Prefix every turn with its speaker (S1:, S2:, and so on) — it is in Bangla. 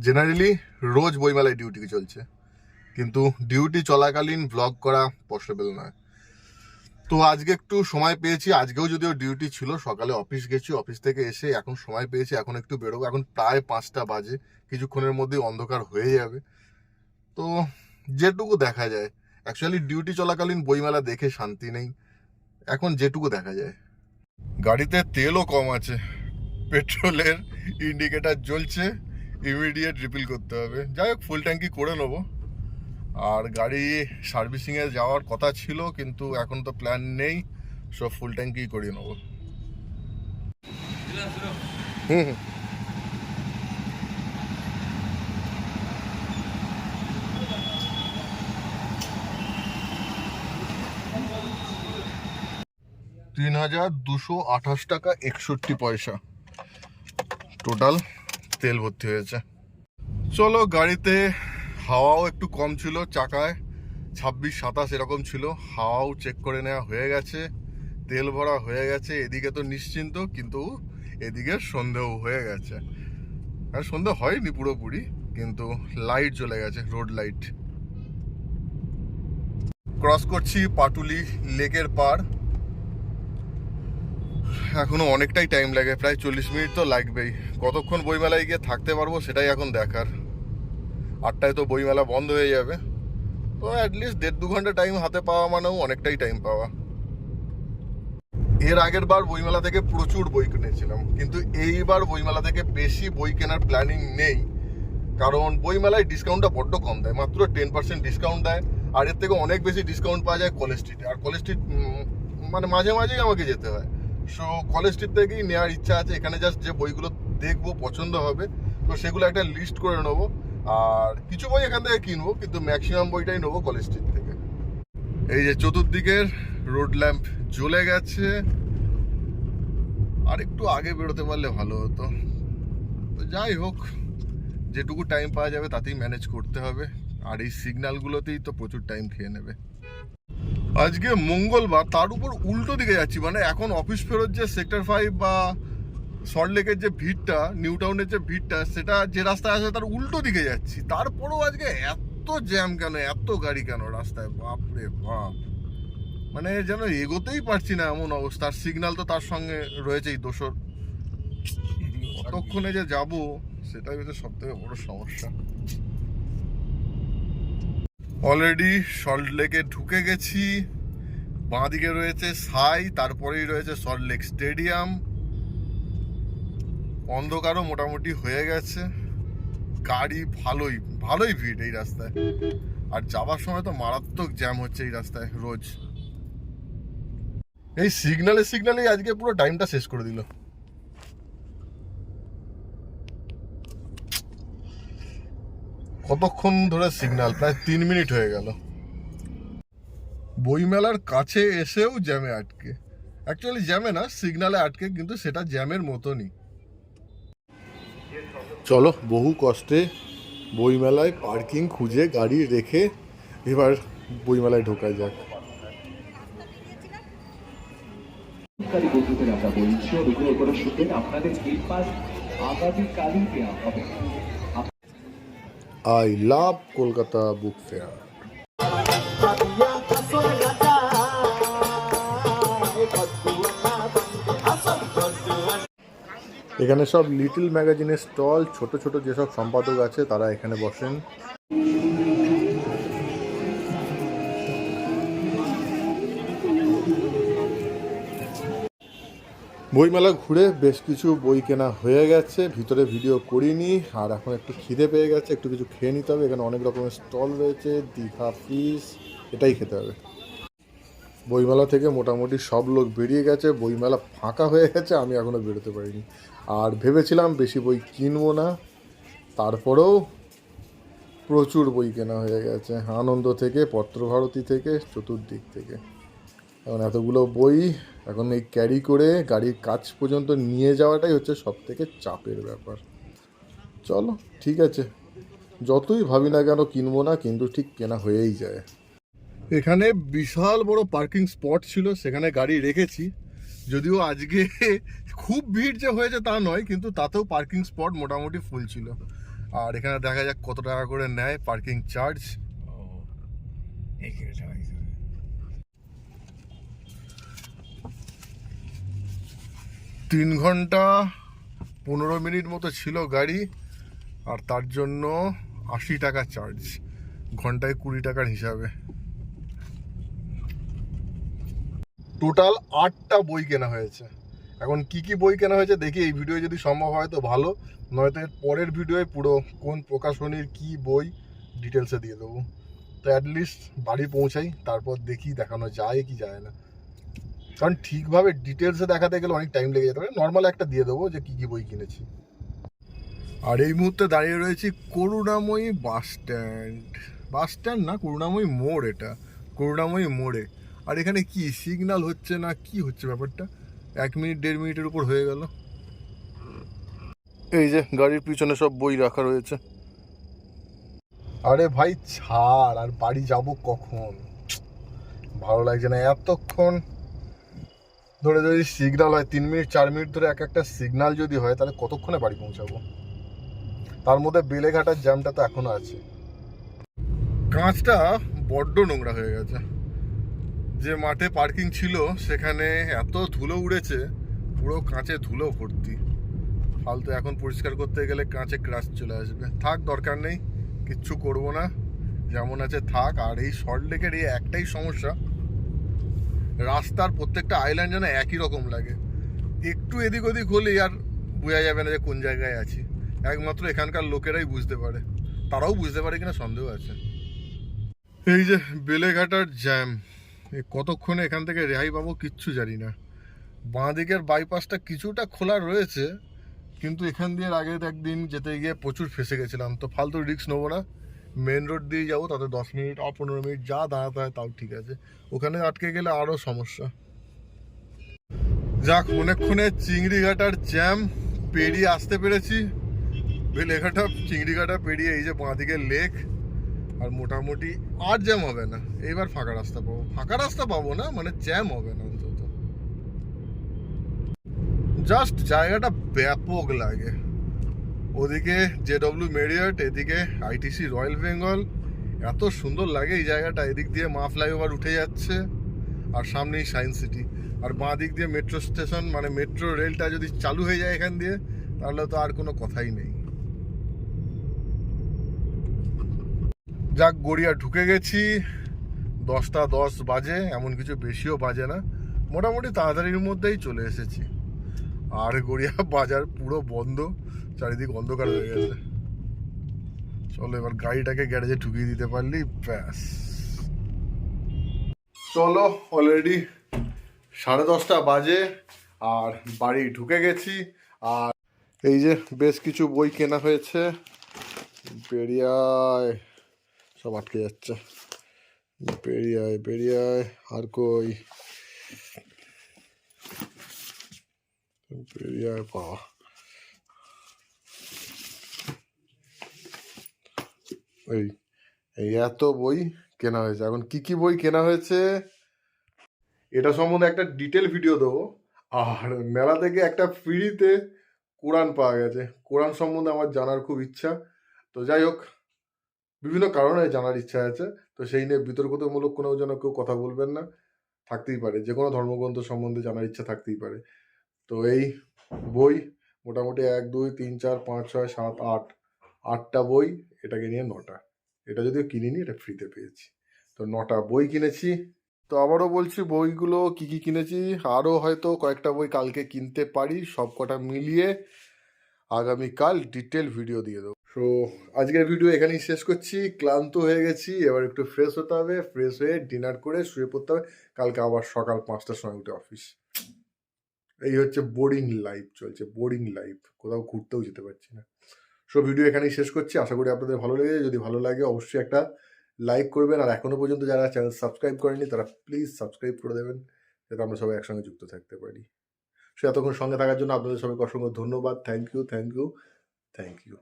S1: জেনারেলি রোজ বইমেলায় ডিউটি চলছে। কিন্তু ডিউটি চলাকালীন ব্লগ করা পসিবল নয়। তো আজকে একটু সময় পেয়েছি। আজকেও যদিও ডিউটি ছিল, সকালে অফিস গেছি অফিস থেকে এসে এখন সময় পেয়েছি, এখন একটু বেরোবো। এখন প্রায় পাঁচটা বাজে, কিছুক্ষণের মধ্যে অন্ধকার হয়ে যাবে। তো যেটুকু দেখা যায়। অ্যাকচুয়ালি ডিউটি চলাকালীন বইমেলা দেখে শান্তি নেই। এখন যেটুকু দেখা যায়। গাড়িতে তেলও কম আছে। পেট্রোলের ইন্ডিকেটার জ্বলছে। ইমিডিয়েট রিপিল করতে হবে। যাই হোক ফুল ট্যাঙ্কি করে নেব। আর গাড়ি সার্ভিসিংয়ে যাওয়ার কথা ছিল, কিন্তু এখন তো প্ল্যান নেই সব ফুল ট্যাঙ্কি করিয়ে নেব। হুম হুম। তিন হাজার দুশো আঠাশ টাকা একষট্টি পয়সা। টোটাল তেল ভর্তি হয়েছে। চলো, গাড়িতে হাওয়াও একটু কম ছিল, চাকায় ছাব্বিশ, সাতাশ এরকম ছিল। হাওয়াও চেক করে নেওয়া হয়ে গেছে, তেল ভরা হয়ে গেছে। এদিকে তো নিশ্চিন্ত, কিন্তু এদিকে সন্ধেও হয়ে গেছে। আর সন্ধে হয়নি পুরোপুরি, কিন্তু লাইট জ্বলে গেছে রোড লাইট ক্রস করছি পাটুলি লেকের পার এখনও অনেকটাই টাইম লাগে, প্রায় চল্লিশ মিনিট তো লাগবেই। কতক্ষণ বইমেলায় গিয়ে থাকতে পারব সেটাই এখন দেখার। আটটায় তো বইমেলা বন্ধ হয়ে যাবে। তো অ্যাটলিস্ট দেড় দু ঘণ্টা টাইম হাতে পাওয়া মানেও অনেকটাই টাইম পাওয়া। এর আগের বার বইমেলা থেকে প্রচুর বই কিনেছিলাম, কিন্তু এইবার বইমেলা থেকে বেশি বই কেনার প্ল্যানিং নেই। কারণ বইমেলায় ডিসকাউন্টটা বড্ড কম দেয়, মাত্র টেন পার্সেন্ট ডিসকাউন্ট দেয়, আর এর থেকে অনেক বেশি ডিসকাউন্ট পাওয়া যায় কলেজ স্ট্রিটে আর কলেজ স্ট্রিট মানে মাঝে মাঝেই আমাকে যেতে হয়। সো কলেজ স্ট্রিট থেকেই নেওয়ার ইচ্ছা আছে। এখানে জাস্ট যে বইগুলো দেখব, পছন্দ হবে, তো সেগুলো একটা লিস্ট করে নেব। আর কিছু বই এখান থেকে কিনবো, কিন্তু ম্যাক্সিমাম বইটাই নেব কলেজ স্ট্রিট থেকে। এই যে চতুর্দিকের রোড ল্যাম্প জ্বলে গেছে। আর একটু আগে বেরোতে পারলে ভালো হতো। তো যাই হোক, যেটুকু টাইম পাওয়া যাবে, তাতেই ম্যানেজ করতে হবে। আর এই সিগন্যালগুলোতেই তো প্রচুর টাইম খেয়ে নেবে। আজকে মঙ্গলবার তার উপর উল্টো দিকে যাচ্ছি। মানে এখন অফিস ফেরত যে সেক্টর ফাইভ বা সল্টলেকের যে ভিড়টা নিউ টাউনের যে ভিড়টা সেটা যে রাস্তায় আছে তার উল্টো দিকে যাচ্ছি। তারপরেও আজকে এত জ্যাম কেন এত গাড়ি কেন রাস্তায়? বাপরে বাপ। মানে যেন এগোতেই পারছি না এমন অবস্থা। আর সিগন্যাল তো তার সঙ্গে রয়েছেই দোসর কতক্ষণে যে যাব সেটাই হচ্ছে সব থেকে বড় সমস্যা। অলরেডি সল্ট লেকে ঢুকে গেছি। বাঁদিকে রয়েছে সাই তারপরেই রয়েছে সল্ট লেক স্টেডিয়াম অন্ধকারও মোটামুটি হয়ে গেছে। গাড়ি ভালোই ভালোই ভিড় এই রাস্তায়। আর যাবার সময় তো মারাত্মক জ্যাম হচ্ছে এই রাস্তায় রোজ। এই সিগনালে সিগনালেই আজকে পুরো টাইমটা শেষ করে দিল। কতক্ষণ ধরে সিগন্যাল প্রায় তিন মিনিট হয়ে গেল। বইমেলার কাছে এসেও জ্যামে আটকে। অ্যাকচুয়ালি জ্যামে না সিগনালে আটকে, কিন্তু সেটা জ্যামের মতনই। চলো, বহু কষ্টে বইমেলায় পার্কিং খুঁজে, গাড়ি রেখে এবার বইমেলায় ঢোকা যাক।
S2: আপনাদের আগামীকালই দেওয়া হবে।
S1: I love Kolkata book fair. এখানে সব লিটল ম্যাগাজিনের স্টল, ছোট ছোট যেসব সম্পাদক আছে, তারা এখানে বসেন। বইমেলা ঘুরে বেশ কিছু বই কেনা হয়ে গেছে। ভিতরে ভিডিও করিনি, আর এখন একটু খিদে পেয়ে গেছে, একটু কিছু খেয়ে নিতে হবে। এখানে অনেক রকমের স্টল রয়েছে, দীঘা ফিস এটাই খেতে হবে। বইমেলা থেকে মোটামুটি সব লোক বেরিয়ে গেছে, বইমেলা ফাঁকা হয়ে গেছে, আমি এখনও বেরোতে পারিনি। আর ভেবেছিলাম বেশি বই কিনবো না, তারপরেও প্রচুর বই কেনা হয়ে গেছে, আনন্দ থেকে, পত্রভারতী থেকে, চতুর্দিক থেকে। এখন এতগুলো বই এখন এই ক্যারি করে গাড়ির কাজ পর্যন্ত নিয়ে যাওয়াটাই হচ্ছে সব থেকে চাপের ব্যাপার। চলো, ঠিক আছে। যতই ভাবি না কেন কিনবো না, কিন্তু ঠিক কেনা হয়েই যায়। এখানে বিশাল বড় পার্কিং স্পট ছিল, সেখানে গাড়ি রেখেছি। যদিও আজকে খুব ভিড় যে হয়েছে তা নয়, কিন্তু তাতেও পার্কিং স্পট মোটামুটি ফুল ছিল। আর এখানে দেখা যাক কত টাকা করে নেয় পার্কিং চার্জ
S3: ও এখানে টাকা দিতে হবে।
S1: তিন ঘণ্টা পনেরো মিনিট মতো ছিল গাড়ি, আর তার জন্য আশি টাকা চার্জ ঘন্টায় কুড়ি টাকার হিসাবে। টোটাল আটটা বই কেনা হয়েছে। এখন কি কি বই কেনা হয়েছে দেখি, এই ভিডিও যদি সম্ভব হয় তো ভালো, নয়তো এর পরের ভিডিওয়ে পুরো কোন প্রকাশনীর কি বই ডিটেলসে দিয়ে দেবো। তো অ্যাটলিস্ট বাড়ি পৌঁছাই, তারপর দেখি দেখানো যায় কি যায় না। কারণ ঠিকভাবে ডিটেলসে দেখাতে গেলে অনেক টাইম লেগে যেতে পারে। নর্মাল একটা দিয়ে দেবো যে কী কী বই কিনেছি। আর এই মুহূর্তে দাঁড়িয়ে রয়েছি করুণাময়ী বাস স্ট্যান্ড বাস স্ট্যান্ড না, করুণাময়ী মোড় এটা। করুণাময়ী মোড়ে। আর এখানে কি সিগন্যাল হচ্ছে না কি হচ্ছে ব্যাপারটা? এক মিনিট, দেড় মিনিটের উপর হয়ে গেল। এই যে গাড়ির পিছনে সব বই রাখা রয়েছে। আরে ভাই ছাড়, আর বাড়ি যাব কখন? ভালো লাগছে না এতক্ষণ। ধরে যদি সিগনাল হয়, তিন মিনিট, চার মিনিট ধরে এক একটা সিগনাল যদি হয়, তাহলে কতক্ষণে বাড়ি পৌঁছাবো? তার মধ্যে বেলেঘাটার জ্যামটা তো এখনও আছে। কাঁচটা বড্ড নোংরা হয়ে গেছে। যে মাঠে পার্কিং ছিল, সেখানে এত ধুলো উড়েছে, পুরো কাঁচে ধুলো ভর্তি। ফালতু এখন পরিষ্কার করতে গেলে কাঁচে ক্রাশ চলে আসবে। থাক, দরকার নেই, কিচ্ছু করব না। যেমন আছে থাক, আর এই শর্ট লেকের এই একটাই সমস্যা রাস্তার প্রত্যেকটা আইল্যান্ড যেন একই রকম লাগে। একটু এদিক ওদিক হলেই আর বোঝা যাবে না যে কোন জায়গায় আছি। একমাত্র এখানকার লোকেরাই বুঝতে পারে। তারাও বুঝতে পারে কিনা সন্দেহ আছে। এই যে বেলেঘাটার জ্যাম কতক্ষণে এখান থেকে রেহাই পাবো কিচ্ছু জানি না। বাঁ দিকের বাইপাসটা কিছুটা খোলা রয়েছে, কিন্তু এখান দিয়ে আগের একদিন যেতে গিয়ে প্রচুর ফেসে গেছিলাম। তো ফালতু রিক্স নেব না। মেন রোড দিয়ে যাব, তাতে দশ মিনিট আর পনেরো মিনিট যা দাঁড়াতে হয় তাও ঠিক আছে। ওখানে আটকে গেলে আরও সমস্যা। যাক, অনেকক্ষণে চিংড়িঘাটার জ্যাম পেরিয়ে আসতে পেরেছি। বেলেঘাটা চিংড়িঘাটা পেরিয়ে এই যে বাঁদিকে লেক আর মোটামুটি আর জ্যাম হবে না। এইবার ফাঁকা রাস্তা পাবো। ফাঁকা রাস্তা পাবো না মানে জ্যাম হবে না অন্তত। জাস্ট জায়গাটা ব্যাপক লাগে। ওদিকে জেডব্লিউ মেরিয়ট এদিকে আইটিসি রয়্যাল বেঙ্গল। এত সুন্দর লাগে এই জায়গাটা, এদিক দিয়ে মা ফ্লাইওভার উঠে যাচ্ছে, আর সামনেই সায়েন্স সিটি। আর বাঁ দিক দিয়ে মেট্রো স্টেশন মানে মেট্রো রেলটা যদি চালু হয়ে যায় এখান দিয়ে, তাহলে তো আর কোনো কথাই নেই। যাক, গড়িয়া ঢুকে গেছি। দশটা দশ বাজে, এমন কিছু বেশিও বাজে না। মোটামুটি তাড়াতাড়ির মধ্যেই চলে এসেছি। আর গড়িয়া বাজার পুরো বন্ধ, চারিদিক অন্ধকার হয়ে গেছে। চলো, এবার গাড়িটাকে গ্যারেজে ঢুকিয়ে দিতে পারলি, ব্যাস। চলো অলরেডি সাড়ে দশটা বাজে, আর বাড়ি ঢুকে গেছি, আর এই যে বেশ কিছু বই কেনা হয়েছে, পেরিয়ায়, সব আটকে যাচ্ছে। পেরিয়ায় পেরিয়ায়, আর কই? পেরিয়ায় পাওয়া এই এই এত বই কেনা হয়েছে? এখন কি কি বই কেনা হয়েছে? এটা সম্বন্ধে একটা ডিটেল ভিডিও দেবো। আর মেলা থেকে একটা ফ্রিতে কোরআন পাওয়া গেছে। কোরআন সম্বন্ধে আমার জানার খুব ইচ্ছা। তো যাই হোক, বিভিন্ন কারণে জানার ইচ্ছা আছে। তো সেই নিয়ে বিতর্কতামূলক কোনো যেন কেউ কথা বলবেন না। থাকতেই পারে। যে কোনো ধর্মগ্রন্থ সম্বন্ধে জানার ইচ্ছা থাকতেই পারে। তো এই বই মোটামুটি এক, দুই, তিন, চার, পাঁচ, ছয়, সাত, আট, আটটা বই এটাকে নিয়ে নটা। এটা যদিও কিনিনি, এটা ফ্রিতে পেয়েছি। তো নটা বই কিনেছি। তো আবারও বলছি, বইগুলো কি কি কিনেছি? আরও হয়তো কয়েকটা বই কালকে কিনতে পারি, সব কটা মিলিয়ে আগামীকাল ডিটেল ভিডিও দিয়ে দেবো। সো আজকের ভিডিও এখানেই শেষ করছি। ক্লান্ত হয়ে গেছি, এবার একটু ফ্রেশ হতে হবে ফ্রেশ হয়ে ডিনার করে শুয়ে পড়তে হবে। কালকে আবার সকাল পাঁচটার সময় উঠে অফিস এই হচ্ছে বোরিং লাইফ চলছে বোরিং লাইফ কোথাও ঘুরতেও যেতে পারছি না। সো ভিডিও এখানেই শেষ করছি। আশা করি আপনাদের ভালো লেগেছে। যদি ভালো লাগে, অবশ্যই একটা লাইক করবেন। আর এখনও পর্যন্ত যারা চ্যানেল সাবস্ক্রাইব করেনি তারা প্লিজ সাবস্ক্রাইব করে দেবেন, যাতে আমরা সবাই একসঙ্গে যুক্ত থাকতে পারি। সে এতক্ষণ সঙ্গে থাকার জন্য আপনাদের সবাইকে অসংখ্য ধন্যবাদ। Thank you thank you thank you